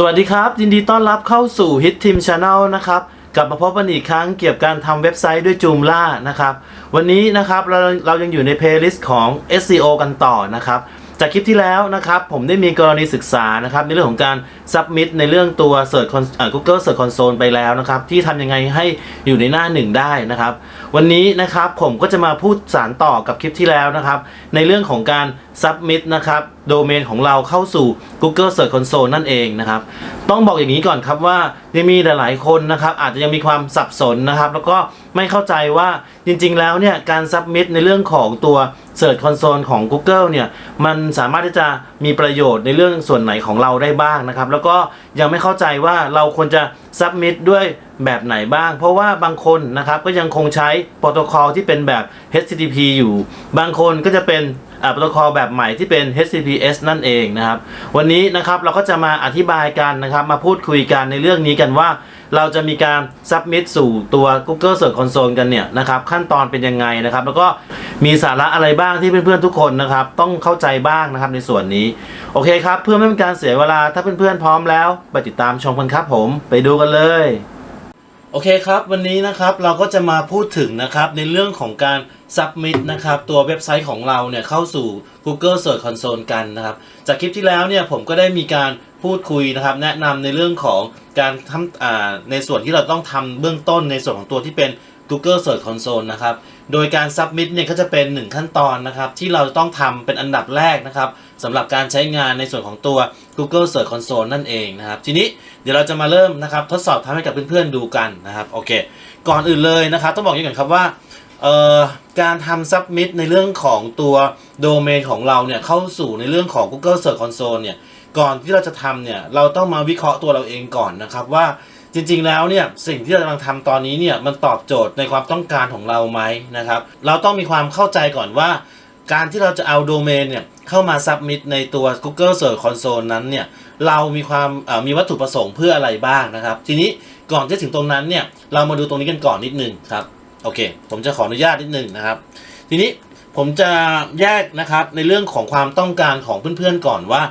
สวัสดีครับ ยินดีต้อนรับเข้าสู่ Hit Team Channel นะครับกลับมาพบกันอีกครั้งเกี่ยวกับการทำเว็บไซต์ด้วย Joomla นะครับ วันนี้นะครับเราเรายังอยู่ใน playlist ของ SEO กันต่อนะครับจากคลิปที่แล้วนะครับผมได้มีกรณีศึกษานะครับในเรื่องของการ submit ในเรื่องตัว Search Con เอ่อ Google Search Console ไปแล้วนะครับที่ทำยังไงให้อยู่ในหน้าหนึ่งได้นะครับ วันนี้นะครับผมก็จะมาพูดสารต่อกับคลิปที่แล้วนะครับ ในเรื่องของการ submit นะครับ โดเมนของเราเข้าสู่ Google Search Console นั่นเองนะครับ ต้องบอกอย่างนี้ก่อนครับว่ายังมีหลาย ๆ คนนะครับ อาจจะยังมีความสับสนนะครับ แล้วก็ไม่เข้าใจว่าจริง ๆ แล้วเนี่ยการ submit ในเรื่องของตัว Search Console ของ Google เนี่ยมันสามารถที่จะมีประโยชน์ในเรื่องส่วนไหนของเราได้บ้างนะครับ แล้วก็ยังไม่เข้าใจว่าเราควรจะ submit ด้วยแบบไหนบ้าง เพราะว่าบางคนนะครับก็ยังคงใช้โปรโตคอลที่เป็นแบบ HTTP อยู่ บางคนก็จะเป็น โปรโตคอลแบบใหม่ที่เป็น HTTPS นั่นเองนะครับ วันนี้นะครับเราก็จะมาอธิบายกันนะครับ มาพูดคุยกันในเรื่องนี้กันว่า เราจะมีการ submit สู่ตัว Google Search Console กันเนี่ยนะครับขั้นตอนเป็นยังไงนะครับ แล้วก็มีสาระอะไรบ้างที่เพื่อนๆทุกคนนะครับ ต้องเข้าใจบ้างนะครับในส่วนนี้ โอเคครับ เพื่อไม่เป็นการเสียเวลาถ้าเพื่อนๆพร้อมแล้วไปติดตามชมกันครับผมไปดูกันเลยโอเคครับ วันนี้นะครับเราก็จะมาพูดถึงนะครับในเรื่องของการ submit นะครับ ตัวเว็บไซต์ของเราเนี่ยเข้าสู่ Google Search Console กันนะครับ จากคลิปที่แล้วเนี่ยผมก็ได้มีการพูดคุยนะครับ แนะนำในเรื่องของการทำในส่วนที่เราต้องทำเบื้องต้นในส่วนของตัวที่เป็น Google Search Console นะครับ โดยการ submit เนี่ยก็จะเป็น 1 ขั้นตอนนะครับ ที่เราจะต้องทำเป็นอันดับแรกนะครับสำหรับการใช้งานในส่วนของตัว Google Search Console นั่นเองนะครับ ทีนี้เดี๋ยวเราจะมาเริ่มนะครับ ทดสอบทำให้กับเพื่อนๆดูกันนะครับโอเค ก่อนอื่นเลยนะครับ ต้องบอกอย่างก่อนครับว่าเออ การทำ submit ในเรื่องของตัวโดเมนของเราเนี่ยเข้าสู่ในเรื่องของ Google Search Console เนี่ยก่อนที่เราจะทำเนี่ยเราต้องมาวิเคราะห์ตัวเราเองก่อนนะครับว่าจริงๆแล้วเนี่ยสิ่งที่เรากำลังทำตอนนี้เนี่ยมันตอบโจทย์ในความต้องการของเราไหมนะครับเราต้องมีความเข้าใจก่อนว่า การที่เราจะเอาโดเมนเนี่ยเข้ามา submit ในตัว Google Search Console นั้นเนี่ยเรามีความมีวัตถุประสงค์เพื่ออะไรบ้างนะครับ ทีนี้ก่อนจะถึงตรงนั้นเนี่ยเรามาดูตรงนี้กันก่อนนิดนึงครับ โอเค ผมจะขออนุญาตนิดนึงนะครับ ทีนี้ผมจะแยกนะครับในเรื่องของความต้องการของเพื่อนๆก่อนว่า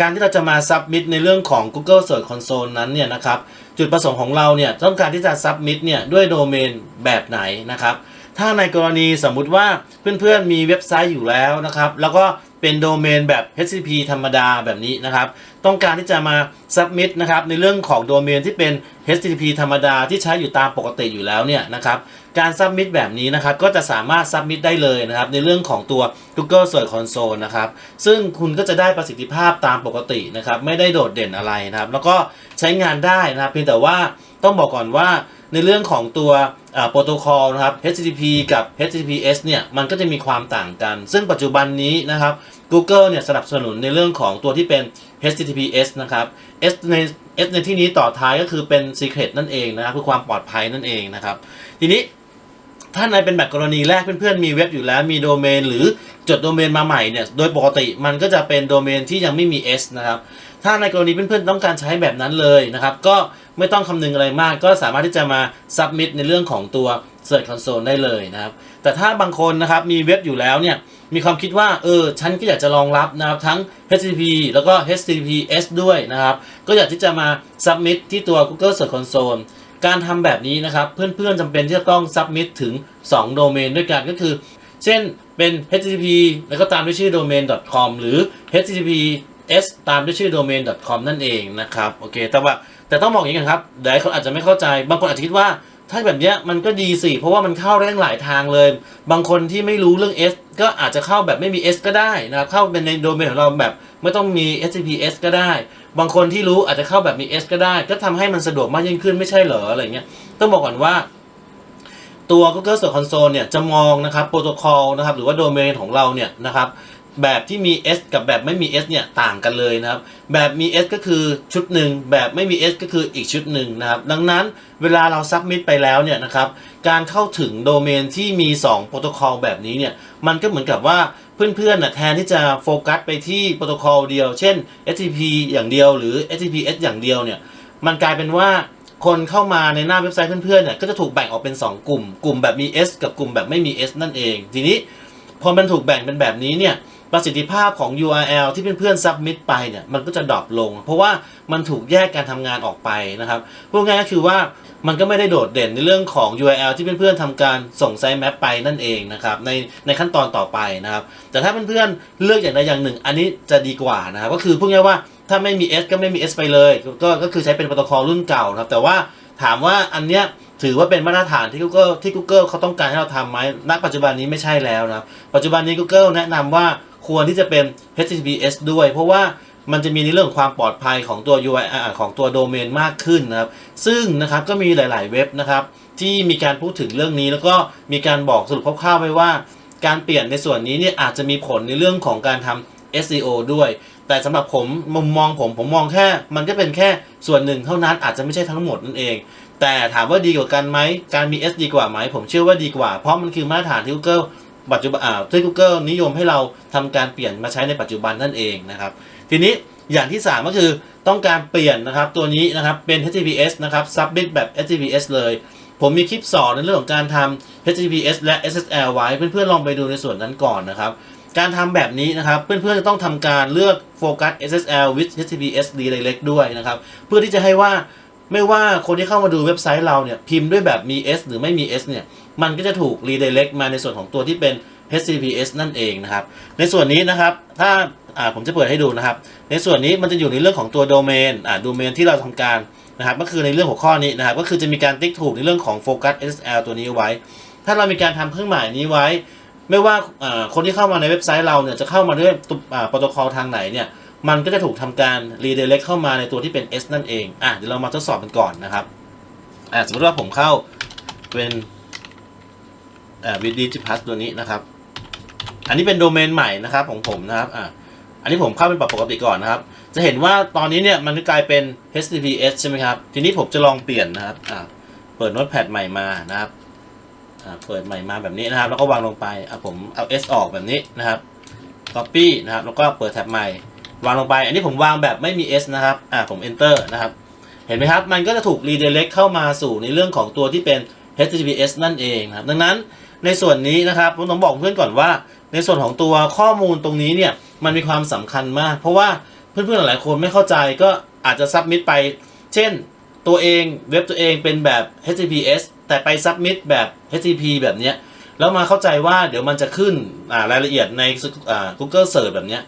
การที่เราจะมา submit ในเรื่องของ Google Search Console นั้นเนี่ยนะครับจุดประสงค์ของเราเนี่ยต้องการที่จะ submit เนี่ยด้วยโดเมนแบบไหนนะครับถ้าในกรณีสมมุติว่าเพื่อนๆมีเว็บไซต์อยู่แล้วนะครับ แล้วก็ เป็นโดเมนแบบ HTTP ธรรมดาแบบนี้นะครับ ต้องการที่จะมา submit นะครับในเรื่องของโดเมนที่เป็น HTTP ธรรมดาที่ใช้อยู่ตามปกติอยู่แล้วเนี่ยนะครับการ submit แบบนี้นะครับก็จะสามารถ submit ได้เลยนะครับในเรื่องของตัว Google Search Console นะครับซึ่งคุณก็จะได้ประสิทธิภาพตามปกตินะครับไม่ได้โดดเด่นอะไรนะครับแล้วก็ใช้งานได้นะครับเพียงแต่ว่าต้องบอกก่อนว่าในเรื่องของตัวโปรโตคอลนะครับ HTTP กับ HTTPS เนี่ยมันก็จะมีความต่างกัน ซึ่งปัจจุบันนี้นะครับ Google เนี่ยสนับสนุนในเรื่องของตัวที่เป็น HTTPS นะครับ S ใน S ในที่นี้ต่อท้ายก็คือเป็น Secret นั่นเองนะครับคือความปลอดภัยนั่นเองนะครับ ทีนี้ถ้าในเป็นแบบกรณีแรกเพื่อนๆมีเว็บอยู่แล้วมีโดเมนหรือจดโดเมนมาใหม่เนี่ยโดยปกติมันก็จะเป็นโดเมนที่ยังไม่มี S นะครับถ้าในกรณีเพื่อนๆต้องการใช้แบบนั้นเลยนะครับก็ไม่ต้องคำนึงอะไรมาก ก็สามารถที่จะมา submit ในเรื่องของตัว Search Console ได้เลยนะครับแต่ถ้าบางคนนะครับมีเว็บอยู่แล้วเนี่ย มีความคิดว่าเออฉันก็อยากจะรองรับนะครับทั้ง HTTP แล้วก็ HTTPS ด้วยนะครับ ก็อยากที่จะมา submit ที่ตัว Google Search Console การทำแบบนี้นะครับ เพื่อนๆจำเป็นที่จะต้อง submit ถึง 2 โดเมนด้วยกันก็คือ เช่นเป็น http แล้วก็ตามด้วยชื่อ domain.com หรือ https ตามด้วยชื่อ domain.com นั่นเองนะครับ โอเค แต่ว่าแต่ต้องบอกอย่างนี้กันครับหลายคนอาจจะไม่เข้าใจ บางคนอาจจะคิดว่า ถ้าแบบเนี้ยมันก็ดีสิ เพราะว่ามันเข้าได้ทั้งหลายทางเลย บางคนที่ไม่รู้เรื่อง S ก็อาจจะเข้าแบบไม่มี S ก็ได้นะครับ เข้าเป็นในโดเมนของเราแบบไม่ต้องมี HTTPS ก็ได้ บางคนที่รู้อาจจะเข้าแบบมี S ก็ได้ ก็ทำให้มันสะดวกมากยิ่งขึ้นไม่ใช่เหรออะไรเงี้ย ต้องบอกก่อนว่าตัว Google Search Console เนี่ยจะมองนะครับโปรโตคอลนะครับหรือว่าโดเมนของเราเนี่ยนะครับ แบบที่มี S กับแบบไม่มี S เนี่ยต่างกันเลยนะครับ แบบมี S ก็คือชุดหนึ่งแบบไม่มี S ก็คืออีกชุดหนึ่งนะครับ ดังนั้นเวลาเรา submit ไปแล้วเนี่ยนะครับ การเข้าถึงโดเมนที่มี 2 โปรโตคอลแบบนี้เนี่ย มันก็เหมือนกับว่าเพื่อนๆน่ะแทนที่จะโฟกัสไปที่โปรโตคอลเดียว เช่น HTTP อย่างเดียวหรือ HTTPS อย่างเดียวเนี่ย มันกลายเป็นว่าคนเข้ามาในหน้าเว็บไซต์เพื่อนๆเนี่ยก็จะถูกแบ่งออกเป็น 2 กลุ่ม กลุ่มแบบมี S กับกลุ่มแบบไม่มี S นั่นเอง ทีนี้พอมันถูกแบ่งเป็นแบบนี้เนี่ย ประสิทธิภาพของ URL ที่เพื่อนๆ submit ไปเนี่ยมันก็จะดรอปลง เพราะว่ามันถูกแยกการทำงานออกไปนะครับพูดง่ายก็คือว่ามันก็ไม่ได้โดดเด่นในเรื่องของ URL ที่เพื่อนๆทำการส่งไซต์แมปไปนั่นเองนะครับในในขั้นตอนต่อไปนะครับ แต่ถ้าเพื่อนๆเลือกอย่างใดอย่างหนึ่ง อันนี้จะดีกว่านะครับก็คือพูดง่ายว่าถ้าไม่มี S ก็ไม่มี S ไปเลยก็ก็คือใช้เป็นโปรโตคอลรุ่นเก่านะครับแต่ว่าถามว่าอันเนี้ยถือว่าเป็นมาตรฐานที่ Google ที่ Google เขาต้องการให้เราทำไหมณปัจจุบันนี้ไม่ใช่แล้วนะปัจจุบันนี้ Google แนะนำว่า ควรที่จะเป็น HTTPS ด้วย เพราะว่ามันจะมีในเรื่องความปลอดภัยของตัว UI ของตัวโดเมนมากขึ้นนะครับ ซึ่งนะครับก็มีหลาย ๆ เว็บนะครับ ที่มีการพูดถึงเรื่องนี้แล้วก็มีการบอกสรุปคร่าวๆไว้ว่า การเปลี่ยนในส่วนนี้เนี่ยอาจจะมีผลในเรื่องของการทำ SEO ด้วย แต่สำหรับผมมุมมองผมผมมองแค่ มันก็เป็นแค่ส่วนหนึ่งเท่านั้นอาจจะไม่ใช่ทั้งหมดนั่นเอง แต่ถามว่าดีกว่ากันไหมการมี S ดีกว่าไหมผมเชื่อว่าดีกว่า เพราะมันคือมาตรฐานที่ Google ปัจจุบันอ่าที่ Google นิยมให้เราทำการเปลี่ยนมาใช้ในปัจจุบันนั่นเองนะครับ ทีนี้อย่างที่ 3 ก็คือต้องการเปลี่ยนนะครับตัวนี้นะครับเป็น HTTPS นะครับ submit แบบ HTTPS เลย ผมมีคลิปสอนในเรื่องของการทำ HTTPS และ SSL ไว้เพื่อนๆลองไปดูในส่วนนั้นก่อนนะครับ การทำแบบนี้นะครับเพื่อนๆจะต้องทำการเลือกโฟกัส SSL with HTTPS redirect ด้วยนะครับ เพื่อที่จะให้ว่าไม่ว่าคนที่เข้ามาดูเว็บไซต์เราเนี่ยพิมพ์ด้วยแบบมี S หรือไม่มี S เนี่ย มันก็จะถูก redirect มาในส่วนของตัวที่เป็น HTTPS นั่นเองนะครับ ในส่วนนี้นะครับ ถ้าอ่าผมจะเปิดให้ดูนะครับ ในส่วนนี้มันจะอยู่ในเรื่องของตัวโดเมนอ่าโดเมนที่เราทำการนะครับ ก็คือในเรื่องหัวข้อนี้นะครับ ก็คือจะมีการติ๊กถูกในเรื่องของโฟกัส SSL ตัวนี้ไว้ ถ้าเรามีการทำเครื่องหมายนี้ไว้ ไม่ว่าอ่าคนที่เข้ามาในเว็บไซต์เราเนี่ยจะเข้ามาด้วยตุอ่าโปรโตคอลทางไหนเนี่ย มันก็จะถูกทำการ redirect เข้ามาในตัวที่เป็น S นั่นเอง อะเดี๋ยวเรามาทดสอบกันก่อนนะครับ อ่าสมมติว่าผมเข้าเป็น วิดีจิพัสตัวนี้นะครับ อันนี้เป็นโดเมนใหม่นะครับของผมนะครับอ่าอันนี้ผมเข้าเป็นปรับปกติก่อนนะครับ จะเห็นว่าตอนนี้เนี่ยมันกลายเป็น HTTPS ใช่ไหมครับ ทีนี้ผมจะลองเปลี่ยนนะครับอ่าเปิดโน้ตแพดใหม่มานะครับอ่าเปิดใหม่มาแบบนี้นะครับ แล้วก็วางลงไปอะผมเอา S ออกแบบนี้นะครับ Copy นะครับ แล้วก็เปิดแท็บใหม่ วางลงไป อันนี้ผมวางแบบไม่มี S นะครับอ่าผม Enter นะครับ เห็นไหมครับ มันก็จะถูก redirect เข้ามาสู่ในเรื่องของตัวที่เป็น HTTPS นั่นเองนะครับ ดังนั้น ในส่วนนี้นะครับผมต้องบอกเพื่อนก่อนว่า ในส่วนของตัวข้อมูลตรงนี้เนี่ยมันมีความสำคัญมาก เพราะว่าเพื่อนๆหลายๆคนไม่เข้าใจก็อาจจะ submit ไป เช่นตัวเองเว็บตัวเองเป็นแบบ HTTPS แต่ไป submit แบบ HTTP แบบเนี้ยแล้วมาเข้าใจว่าเดี๋ยวมันจะขึ้นรายละเอียดใน Google Search แบบเนี้ย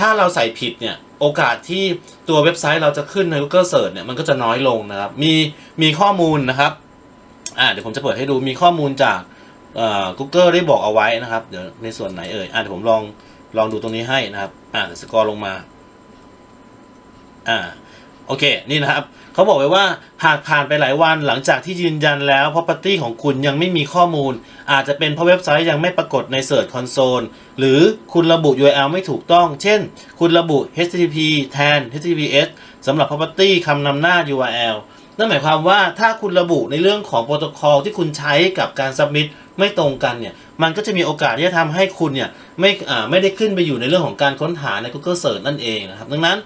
ถ้าเราใส่ผิดเนี่ยโอกาสที่ตัวเว็บไซต์เราจะขึ้นใน Google Search เนี่ยมันก็จะน้อยลงนะครับ มีมีข้อมูลนะครับอ่าเดี๋ยวผมจะเปิดให้ดูมีข้อมูลจาก เอ่อ Google ได้บอกเอาไว้นะครับ เดี๋ยวในส่วนไหนเอ่ยอ่าเดี๋ยวผมลองลองดูตรงนี้ให้นะครับ อ่าสกอร์ลงมา อ่า โอเค นี่นะครับ เขาบอกไว้ว่าหากผ่านไปหลายวันหลังจากที่ยืนยันแล้ว property ของคุณยังไม่มีข้อมูล อาจจะเป็นเพราะเว็บไซต์ยังไม่ปรากฏใน Search Console หรือคุณระบุ URL ไม่ถูกต้อง เช่น คุณระบุ HTTP แทน HTTPS สำหรับ property คำนำหน้า URL นั่นหมายความว่าถ้าคุณระบุในเรื่องของโปรโตคอลที่คุณใช้กับการ submit ไม่ตรงกันเนี่ยมันก็จะมีโอกาสที่จะทำให้คุณเนี่ยไม่อ่าไม่ได้ขึ้นไปอยู่ในเรื่องของการค้นหาใน Google Search นั่นเองนะครับดังนั้น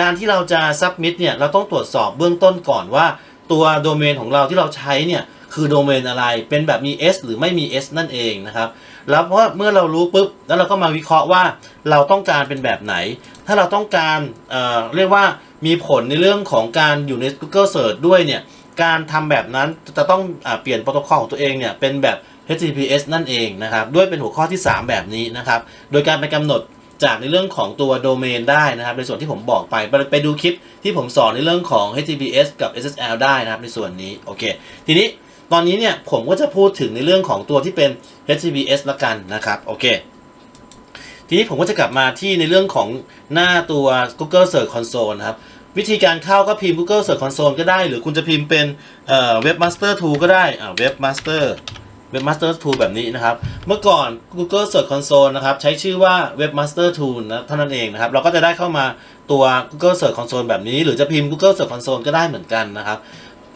การที่เราจะ submit เนี่ยเราต้องตรวจสอบเบื้องต้นก่อนว่า ตัวโดเมนของเราที่เราใช้เนี่ยคือโดเมนอะไรเป็นแบบมี S หรือไม่มี S นั่นเองนะครับแล้วเพราะเมื่อเรารู้ปุ๊บแล้วเราก็มาวิเคราะห์ว่าเราต้องการเป็นแบบไหน ถ้าเราต้องการเอ่อเรียกว่ามีผลในเรื่องของการอยู่ใน Google Search ด้วยเนี่ยการทำแบบนั้นจะต้องอาเปลี่ยนโปรโตคอลของตัวเองเนี่ยเป็นแบบ HTTPS นั่นเองนะครับ ด้วยเป็นหัวข้อที่ 3 แบบนี้นะครับ โดยการไปกำหนดจากในเรื่องของตัวโดเมนได้นะครับ ในส่วนที่ผมบอกไปไปดูคลิปที่ผมสอนในเรื่องของ HTTPS กับ SSL ได้นะครับ ในส่วนนี้โอเคทีนี้ตอนนี้เนี่ยผมก็จะพูดถึงในเรื่องของตัวที่เป็น HTTPS ละกันนะครับโอเคทีนี้ผมก็จะกลับมาที่ในเรื่องของหน้าตัว Google Search Console นะครับวิธีการเข้าก็พิมพ์ Google Search Console ก็ได้ หรือคุณจะพิมพ์เป็นเอ่อ Webmaster Tool ก็ได้อ่า Webmaster Webmaster Tool แบบนี้นะครับ เมื่อก่อน Google Search Console นะครับ ใช้ชื่อว่า Webmaster Tool นะเท่านั้นเองนะครับ เราก็จะได้เข้ามาตัว Google Search Console แบบนี้ หรือจะพิมพ์ Google Search Console ก็ได้เหมือนกันนะครับ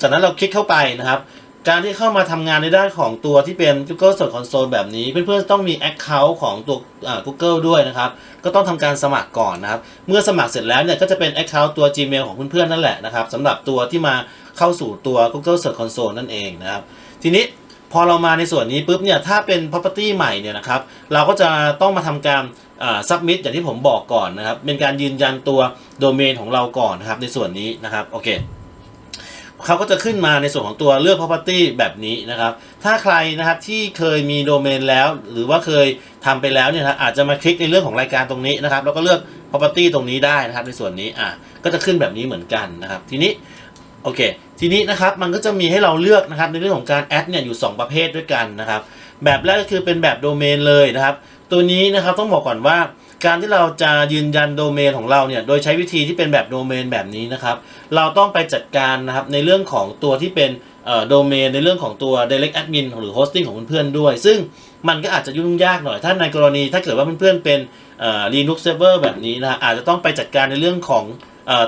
จากนั้นเราคลิกเข้าไปนะครับ การที่เข้ามาทำงานในด้านของตัวที่เป็น Google Search Console แบบนี้ เพื่อนๆต้องมี Account ของตัว Google ด้วยนะครับ ก็ต้องทำการสมัครก่อนนะครับ เมื่อสมัครเสร็จแล้วเนี่ยก็จะเป็น Account ตัว Gmail ของเพื่อนๆนั่นแหละนะครับสำหรับตัวที่มาเข้าสู่ตัว Google Search Console นั่นเองนะครับ ทีนี้ อเรามาในส่วนนี้ปุ๊บเนี่ยถ้าเป็น property ใหม่เนี่ยนะครับเราก็จะต้องมาทำการซับมิดอย่างที่ผมบอกก่อนนะครับเป็นการยืนยันตัวโดเมนของเราก่อนนะครับในส่วนนี้นะครับโอเคเขาก็จะขึ้นมาในส่วนของตัวเลือก property แบบนี้นะครับ ถ้าใครนะครับที่เคยมีโดเมนแล้ว หรือว่าเคยทำไปแล้วเนี่ยอาจจะมาคลิกในเรื่องของรายการตรงนี้นะครับ แล้วก็เลือก property ตรงนี้ได้นะครับในส่วนนี้อะก็จะขึ้นแบบนี้เหมือนกันนะครับ ทีนี้ โอเค ทีนี้นะครับมันก็จะมีให้เราเลือกนะครับในเรื่องของการแอดเนี่ยอยู่ 2 ประเภทด้วยกันนะครับ แบบแรกก็คือเป็นแบบโดเมนเลยนะครับ ตัวนี้นะครับต้องบอกก่อนว่าการที่เราจะยืนยันโดเมนของเราเนี่ยโดยใช้วิธีที่เป็นแบบโดเมนแบบนี้นะครับเราต้องไปจัดการนะครับในเรื่องของตัวที่เป็นโดเมนในเรื่องของตัว direct admin หรือ hosting ของเพื่อนๆด้วย ซึ่งมันก็อาจจะยุ่งยากหน่อย ถ้าในกรณีถ้าเกิดว่าเพื่อนๆเป็นเอ่อ Linux server แบบนี้นะอาจจะต้องไปจัดการในเรื่องของ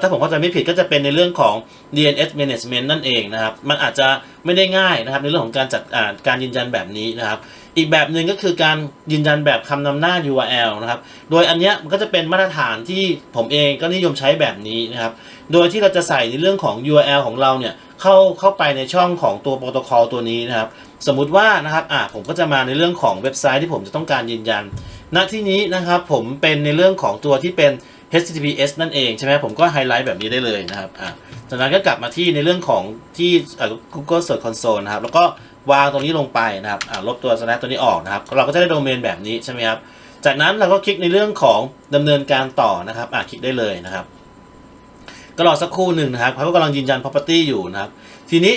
ถ้าผมเข้าใจไม่ผิดก็จะเป็นในเรื่องของ DNS management นั่นเองนะครับ มันอาจจะไม่ได้ง่ายนะครับ ในเรื่องของการจัดาการยืนยันแบบนี้นะครับ อีกแบบหนึ่งก็คือการยืนยันแบบคำนำหน้า URL นะครับ โดยอันเนี้ยมันก็จะเป็นมาตรฐานที่ผมเองก็นิยมใช้แบบนี้นะครับ โดยที่เราจะใส่ในเรื่องของ URL ของเราเนี่ยเข้าเข้าไปในช่องของตัวโปรโตคอลตัวนี้นะครับ สมมุติว่านะครับอ่าผมก็จะมาในเรื่องของเว็บไซต์ที่ผมจะต้องการยืนยันณที่นี้นะครับผมเป็นในเรื่องของตัวที่เป็น HTTPS นั่นเองใช่ไหมผมก็ไฮไลท์แบบนี้ได้เลยนะครับอ่าจากนั้นก็กลับมาที่ในเรื่องของที่ Google Search Console นะครับ แล้วก็วางตรงนี้ลงไปนะครับลบตัว slash ตัวนี้ออกนะครับ เราก็จะได้โดเมนแบบนี้ใช่ไหมครับ จากนั้นเราก็คลิกในเรื่องของดำเนินการต่อนะครับคลิกได้เลยนะครับ ก็รอสักครู่หนึ่งนะครับเขาก็กำลังยืนยัน property อยู่นะครับ ทีนี้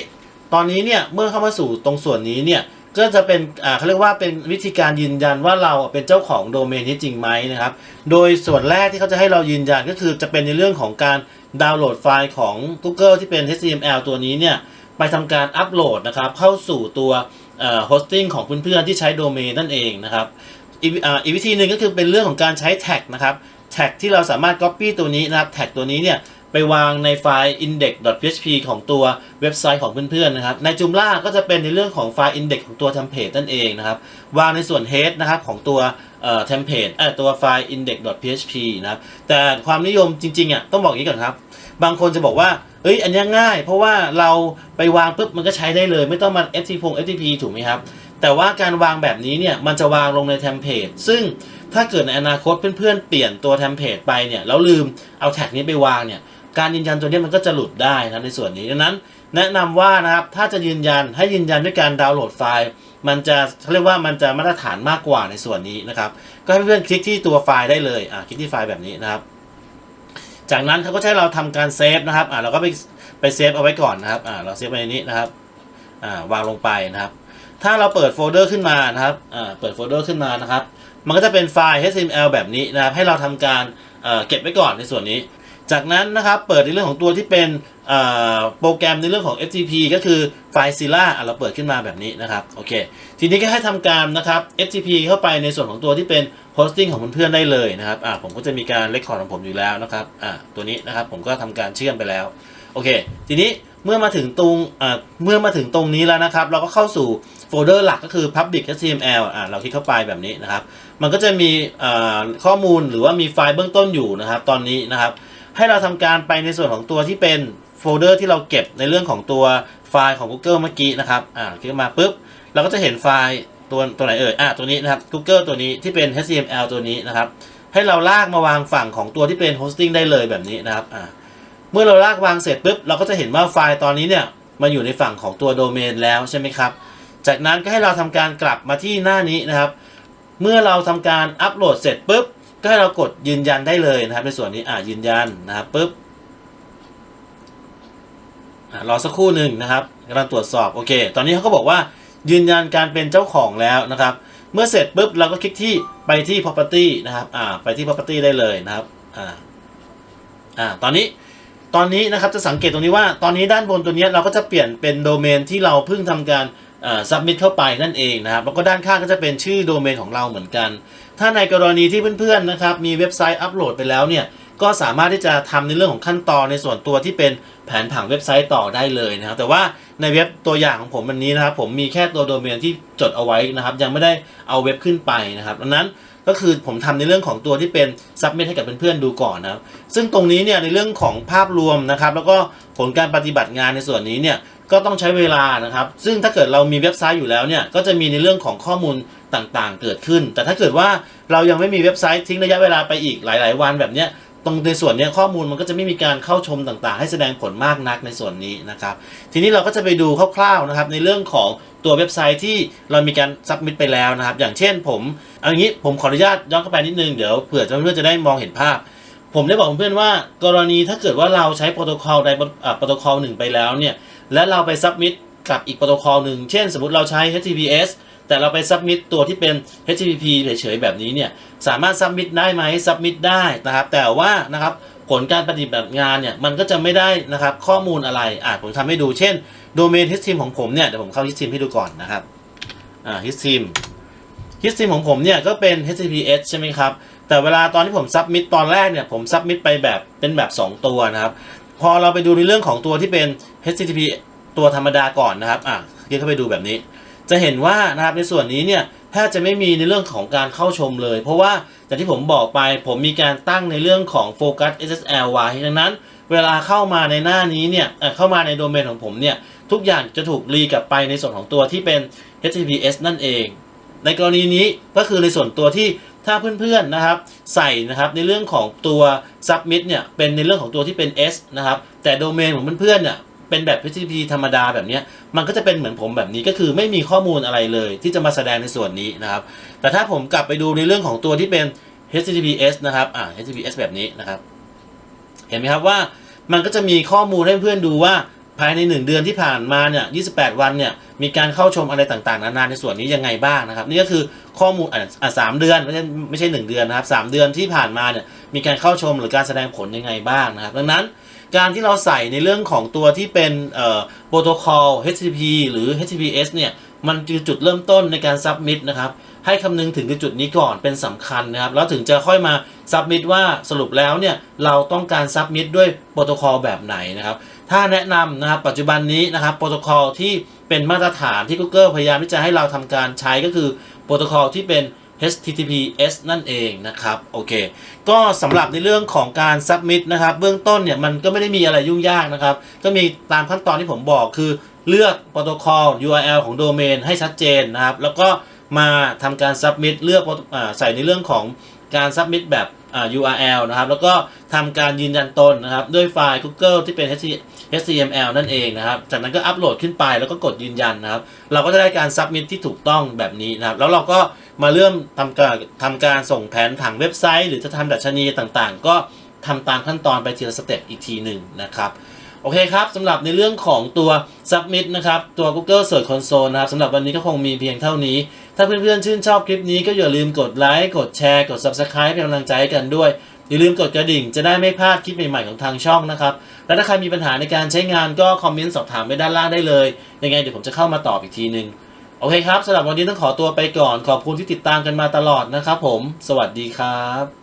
ตอนนี้เนี่ยเมื่อเข้ามาสู่ตรงส่วนนี้เนี่ย ก็จะเป็นอ่าเขาเรียกว่าเป็นวิธีการยืนยันว่าเราเป็นเจ้าของโดเมนนี้จริงไหมนะครับ โดยส่วนแรกที่เขาจะให้เรายืนยันก็คือจะเป็นในเรื่องของการดาวน์โหลดไฟล์ของ Google ที่เป็น HTML ตัวนี้เนี่ยไปทำการอัปโหลดนะครับเข้าสู่ตัวโฮสติ้งของเพื่อนๆที่ใช้โดเมนนั่นเองนะครับอีกอ่าอีกวิธีหนึ่งก็คือเป็นเรื่องของการใช้แท็กนะครับแท็กที่เราสามารถ Copy ตัวนี้นะครับแท็กตัวนี้เนี่ย ไปวางในไฟล์ index.php ของตัวเว็บไซต์ของเพื่อนๆนะครับ ใน Joomla ก็จะเป็นในเรื่องของไฟล์ index ของตัว template นั่นเองนะครับ วางในส่วน head นะครับของตัวเอ่อ template เอ่อตัวไฟล์ index.php นะครับ แต่ความนิยมจริงๆอะต้องบอกอย่างนี้ก่อนครับ บางคนจะบอกว่าเอ้ยอันนี้ง่าย เพราะว่าเราไปวางปุ๊บมันก็ใช้ได้เลย ไม่ต้องมา FTP FTP ถูกไหมครับ แต่ว่าการวางแบบนี้เนี่ยมันจะวางลงในเทมเพลตซึ่งถ้าเกิดในอนาคตเพื่อนๆเปลี่ยนตัวเทมเพลตไปเนี่ยแล้วลืมเอาแท็กนี้ไปวางเนี่ย การยืนยันตัวนี้มันก็จะหลุดได้นะในส่วนนี้ดังนั้น แนะนำว่านะครับถ้าจะยืนยันให้ยืนยันด้วยการดาวน์โหลดไฟล์ มันจะเรียกว่ามันจะมาตรฐานมากกว่าในส่วนนี้นะครับก็ให้เพื่อนๆคลิกที่ตัวไฟล์ได้เลยอ่าคลิกที่ไฟล์แบบนี้นะครับ จากนั้นเขาก็ให้เราทำการเซฟนะครับอ่าเราก็ไปไปเซฟเอาไว้ก่อนนะครับอ่าเราเซฟไว้ในนี้นะครับอ่าวางลงไปนะครับถ้าเราเปิดโฟลเดอร์ขึ้นมานะครับอ่าเปิดโฟลเดอร์ขึ้นมานะครับ มันก็จะเป็นไฟล์ HTML แบบนี้นะครับ ให้เราทำการเอ่อเก็บไว้ก่อนในส่วนนี้ จากนั้นนะครับเปิดในเรื่องของตัวที่เป็นโปรแกรมในเรื่องของ FTP ก็คือไฟล์ Zilla อะเราเปิดขึ้นมาแบบนี้นะครับโอเคทีนี้ก็ให้ทำการนะครับ FTP เข้าไปในส่วนของตัวที่เป็น hosting ของเพื่อนๆได้เลยนะครับอ่าผมก็จะมีการ record ของผมอยู่แล้วนะครับอ่าตัวนี้นะครับผมก็ทำการเชื่อมไปแล้วโอเค ทีนี้เมื่อมาถึงตรงเมื่อมาถึงตรงนี้แล้วนะครับ เราก็เข้าสู่โฟลเดอร์หลักก็คือ public html อ่าเราคลิกเข้าไปแบบนี้นะครับ มันก็จะมีข้อมูลหรือว่ามีไฟล์เบื้องต้นอยู่นะครับ ตอนนี้นะครับ ให้เราทำการไปในส่วนของตัวที่เป็นโฟลเดอร์ที่เราเก็บในเรื่องของตัวไฟล์ของ Google เมื่อกี้นะครับอ่าคลิกมาปุ๊บเราก็จะเห็นไฟล์ตัวตัวไหนเอ่ยอ่าตัวนี้นะครับ Google ตัวนี้ที่เป็น HTML ตัวนี้นะครับ ให้เราลากมาวางฝั่งของตัวที่เป็น hosting ได้เลยแบบนี้นะครับอ่าเมื่อเราลากวางเสร็จปุ๊บเราก็จะเห็นว่าไฟล์ตอนนี้เนี่ยมาอยู่ในฝั่งของตัวโดเมนแล้วใช่ไหมครับ จากนั้นก็ให้เราทำการกลับมาที่หน้านี้นะครับ เมื่อเราทำการอัปโหลดเสร็จปุ๊บ ก็ให้เรากดยืนยันได้เลยนะครับ ในส่วนนี้อ่ายืนยันนะครับปุ๊บรอสักครู่หนึ่งนะครับกำลังตรวจสอบโอเค ตอนนี้เขาก็บอกว่ายืนยันการเป็นเจ้าของแล้วนะครับ เมื่อเสร็จปุ๊บเราก็คลิกที่ไปที่ property นะครับอ่าไปที่ property ได้เลยนะครับอ่าอ่าตอนนี้ตอนนี้นะครับจะสังเกตตรงนี้ว่าตอนนี้ด้านบนตัวนี้เราก็จะเปลี่ยนเป็นโดเมนที่เราเพิ่งทำการสับมิ t เข้าไปนั่นเองนะครับแล้วก็ด้านข้างก็จะเป็นชื่อโดเมนของเราเหมือนกัน ถ้าในกรณีที่เพื่อนๆนะครับมีเว็บไซต์อัปโหลดไปแล้วเนี่ยก็สามารถที่จะทำในเรื่องของขั้นตอนในส่วนตัวที่เป็นแผนผังเว็บไซต์ต่อได้เลยนะครับ แต่ว่าในเว็บตัวอย่างของผมวันนี้นะครับ ผมมีแค่ตัวโดเมนที่จดเอาไว้นะครับ ยังไม่ได้เอาเว็บขึ้นไปนะครับดังนั้นก็คือผมทำในเรื่องของตัวที่เป็นซับมิ t ให้กับเพื่อนๆดูก่อนนะครับ ซึ่งตรงนี้เนี่ยในเรื่องของภาพรวมนะครับ แล้วก็ผลการปฏิบัติงานในส่วนนี้เนี่ย ก็ต้องใช้เวลานะครับ ซึ่งถ้าเกิดเรามีเว็บไซต์อยู่แล้วเนี่ยก็จะมีในเรื่องของข้อมูลต่างๆ เกิดขึ้น แต่ถ้าเกิดว่าเรายังไม่มีเว็บไซต์ทิ้งระยะเวลาไปอีกหลาย ๆ วันแบบเนี้ยตรงในส่วนเนี้ยข้อมูลมันก็จะไม่มีการเข้าชมต่างๆ ให้แสดงผลมากนักในส่วนนี้นะครับ ทีนี้เราก็จะไปดูคร่าวๆนะครับในเรื่องของตัวเว็บไซต์ที่เรามีการซับมิดไปแล้วนะครับ อย่างเช่นผมเอางี้ผมขออนุญาตย้อนเข้าไปนิดนึงเดี๋ยวเผื่อเพื่อนๆจะได้มองเห็นภาพ ผมได้บอกเพื่อนๆว่า กรณีถ้าเกิดว่าเราใช้โปรโตคอลใดโปรโตคอลหนึ่งไปแล้วเนี่ย และเราไปซับมิดกับอีกโปรโตคอลหนึ่ง เช่นสมมติเราใช้ HTTPS แต่เราไปซับมิดตัวที่เป็น HTTP เฉยๆแบบนี้เนี่ยสามารถซับมิดได้ไหมซับมิดได้นะครับ แต่ว่านะครับผลการปฏิบัติงานเนี่ยมันก็จะไม่ได้นะครับข้อมูลอะไรอ่าผมทำให้ดูเช่นโดเมน HTML ของผมเนี่ยเดี๋ยวผมเข้า HTML ให้ดูก่อนนะครับอ่า HTML HTML ของผมเนี่ยก็เป็น HTTPS ใช่ไหมครับแต่เวลาตอนที่ผมซับมิดตอนแรกเนี่ยผมซับมิดไปแบบเป็นแบบ 2 ตัวนะครับพอเราไปดูในเรื่องของตัวที่เป็น HTTP ตัวธรรมดาก่อนนะครับ อะคลิกเข้าไปดูแบบนี้ จะเห็นว่านะครับในส่วนนี้เนี่ยแทบจะไม่มีในเรื่องของการเข้าชมเลย เพราะว่าอย่างที่ผมบอกไปผมมีการตั้งในเรื่องของโฟกัส SSL ไว้ดังนั้น เวลาเข้ามาในหน้านี้เนี่ยเเข้ามาในโดเมนของผมเนี่ยทุกอย่างจะถูกรีกลับไปในส่วนของตัวที่เป็น HTTPS นั่นเอง ในกรณีนี้ก็คือในส่วนตัวที่ถ้าเพื่อนๆนะครับ ใส่นะครับในเรื่องของตัว submit เนี่ยเป็นในเรื่องของตัวที่เป็น S นะครับแต่โดเมนของเพื่อนๆเนี่ย เป็นแบบ HTTP ธรรมดาแบบนี้มันก็จะเป็นเหมือนผมแบบนี้ก็คือไม่มีข้อมูลอะไรเลย ที่จะมาแสดงในส่วนนี้นะครับ แต่ถ้าผมกลับไปดูในเรื่องของตัวที่เป็น HTTPS นะครับอ่า HTTPS แบบนี้นะครับ เห็นไหมครับว่ามันก็จะมีข้อมูลให้เพื่อนดูว่าภายใน 1 เดือนที่ผ่านมาเนี่ย 28 วันเนี่ย มีการเข้าชมอะไรต่างๆ นานาในส่วนนี้ยังไงบ้างนะครับ นี่ก็คือข้อมูลอะอะสามเดือนไม่ใช่ไม่ใช่1เดือนนะครับ 3 เดือนที่ผ่านมาเนี่ย มีการเข้าชมหรือการแสดงผลยังไงบ้างนะครับ ดังนั้น การที่เราใส่ในเรื่องของตัวที่เป็นโปรโตคอล HTTP หรือ HTTPS เนี่ยมันคือจุดเริ่มต้นในการ submit นะครับให้คำนึงถึงจุดนี้ก่อนเป็นสำคัญนะครับ แล้วถึงจะค่อยมา submit ว่าสรุปแล้วเนี่ยเราต้องการ submit ด้วยโปรโตคอลแบบไหนนะครับ ถ้าแนะนำนะครับปัจจุบันนี้นะครับโปรโตคอลที่เป็นมาตรฐานที่ Google พยายามที่จะให้เราทำการใช้ก็คือโปรโตคอลที่เป็น HTTPS นั่นเองนะครับโอเคก็สำหรับในเรื่องของการ submit นะครับเบื้องต้นเนี่ยมันก็ไม่ได้มีอะไรยุ่งยากนะครับ ก็มีตามขั้นตอนที่ผมบอกคือเลือกโปรโตคอล URL ของโดเมนให้ชัดเจนนะครับ แล้วก็มาทำการ submit เลือกอใส่ในเรื่องของการ submit แบบ URL นะครับ แล้วก็ทำการยืนยันตนนะครับ ด้วยไฟล์ Google ที่เป็น HTML นั่นเองนะครับ จากนั้นก็อัปโหลดขึ้นไปแล้วก็กดยืนยันนะครับ เราก็จะได้การ submit ที่ถูกต้องแบบนี้นะครับ แล้วเราก็มาเริ่มทำการทำการส่งแผนผังเว็บไซต์ หรือจะทำดัชนีต่างๆ ก็ทำตามขั้นตอนไปทีละสเต็ปอีกทีหนึ่งนะครับโอเคครับสำหรับในเรื่องของตัว Submit นะครับ ตัว Google Search Console นะครับสำหรับวันนี้ก็คงมีเพียงเท่านี้ ถ้าเพื่อนๆชื่นชอบคลิปนี้ก็อย่าลืมกดไลค์กดแชร์กด Subscribe เป็นกำลังใจให้กันด้วย อย่าลืมกดกระดิ่งจะได้ไม่พลาดคลิปใหม่ๆของทางช่องนะครับ และถ้าใครมีปัญหาในการใช้งานก็คอมเมนต์สอบถามไว้ด้านล่างได้เลย ยังไงเดี๋ยวผมจะเข้ามาตอบอีกทีหนึ่งโอเคครับสำหรับวันนี้ต้องขอตัวไปก่อน ขอบคุณที่ติดตามกันมาตลอดนะครับผม สวัสดีครับ